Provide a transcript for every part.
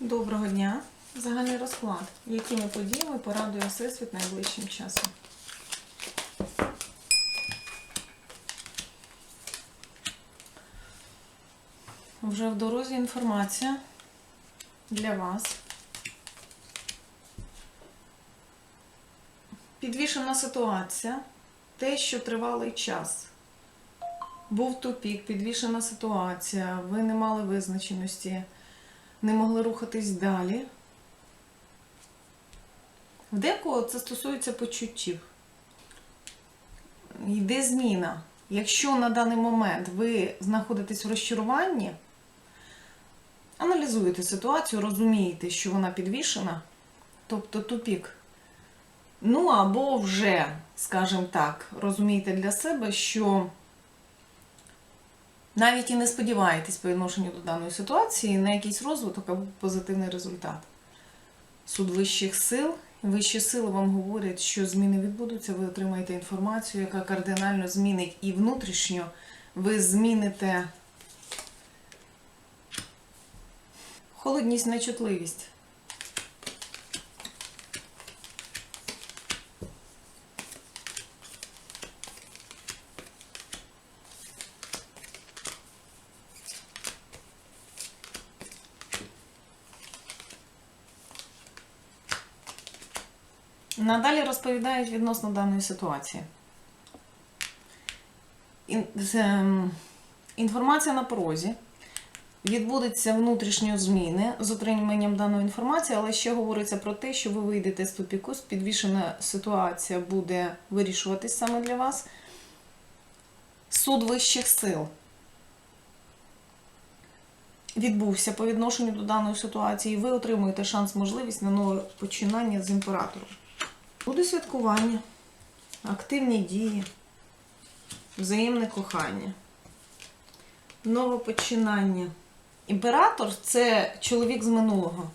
Доброго дня. Загальний розклад. Якими подіями порадує Всесвіт найближчим часом? Вже в дорозі інформація для вас. Підвішена ситуація. Те, що тривалий час. Був тупік, підвішена ситуація, ви не мали визначеності, не могли рухатись далі. В декого це стосується почуттів. Йде зміна. Якщо на даний момент ви знаходитесь в розчаруванні, аналізуєте ситуацію, розумієте, що вона підвішена, тобто тупік. Ну або вже, скажімо так, розумієте для себе, що навіть і не сподіваєтесь по відношенню до даної ситуації на якийсь розвиток або позитивний результат. Суд вищих сил, вищі сили вам говорять, що зміни відбудуться, ви отримаєте інформацію, яка кардинально змінить і внутрішньо, ви зміните холодність, нечутливість. Надалі розповідають відносно даної ситуації. Ем, Інформація на порозі. Відбудеться внутрішні зміни з отриманням даної інформації, але ще говориться про те, що ви вийдете з тупіку, підвішена ситуація буде вирішуватись саме для вас. Суд вищих сил відбувся по відношенню до даної ситуації, і ви отримуєте шанс, можливість на нове починання з імператором. Буде святкування, активні дії, взаємне кохання, нове починання. Імператор це чоловік з минулого.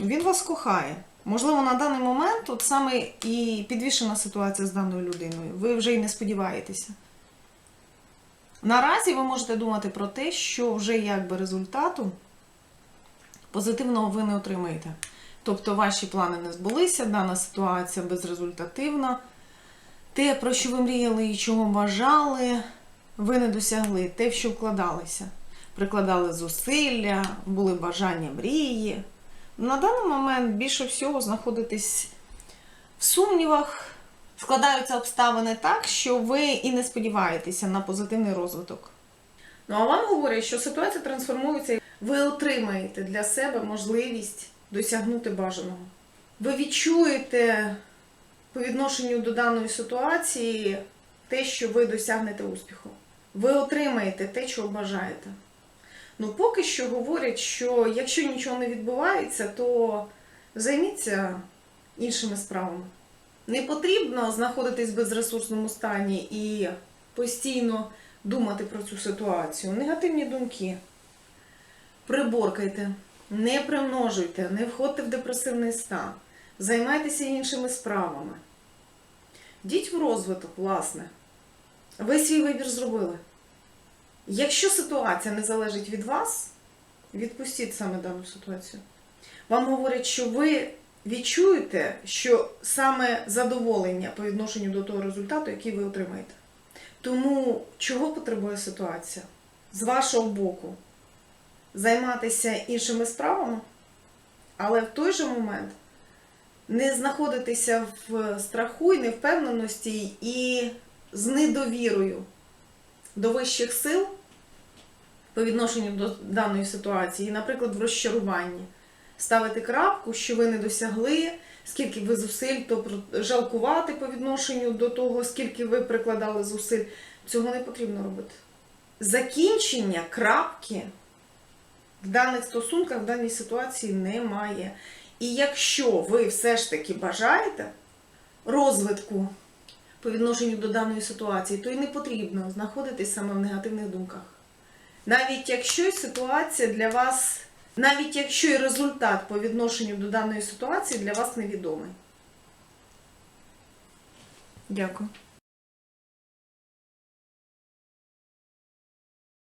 Він вас кохає. Можливо, на даний момент от саме і підвішена ситуація з даною людиною. Ви вже й не сподіваєтеся. Наразі ви можете думати про те, що вже якби результату позитивного ви не отримаєте. Тобто ваші плани не збулися, дана ситуація безрезультативна. Те, про що ви мріяли і чого бажали, ви не досягли. Те, в що вкладалися. Прикладали зусилля, були бажання мрії. На даний момент більше всього знаходитесь в сумнівах, складаються обставини так, що ви і не сподіваєтеся на позитивний розвиток. Ну а вам говорять, що ситуація трансформується, ви отримаєте для себе можливість досягнути бажаного. Ви відчуєте по відношенню до даної ситуації те, що ви досягнете успіху. Ви отримаєте те, чого бажаєте. Ну, поки що говорять, що якщо нічого не відбувається, то займіться іншими справами. Не потрібно знаходитись в безресурсному стані і постійно думати про цю ситуацію. Негативні думки. Приборкайте, не примножуйте, не входьте в депресивний стан. Займайтеся іншими справами. Йдіть в розвиток, власне. Ви свій вибір зробили. Якщо ситуація не залежить від вас, відпустіть саме дану ситуацію. Вам говорять, що ви відчуєте, що саме задоволення по відношенню до того результату, який ви отримаєте. Тому чого потребує ситуація? З вашого боку, займатися іншими справами, але в той же момент не знаходитися в страху і невпевненості і з недовірою до вищих сил по відношенню до даної ситуації, наприклад, в розчаруванні. Ставити крапку, що ви не досягли, скільки ви зусиль, то жалкувати по відношенню до того, скільки ви прикладали зусиль. Цього не потрібно робити. Закінчення крапки в даних стосунках, в даній ситуації немає. І якщо ви все ж таки бажаєте розвитку по відношенню до даної ситуації, то і не потрібно знаходитись саме в негативних думках. Навіть якщо ситуація для вас, навіть якщо і результат по відношенню до даної ситуації для вас невідомий. Дякую.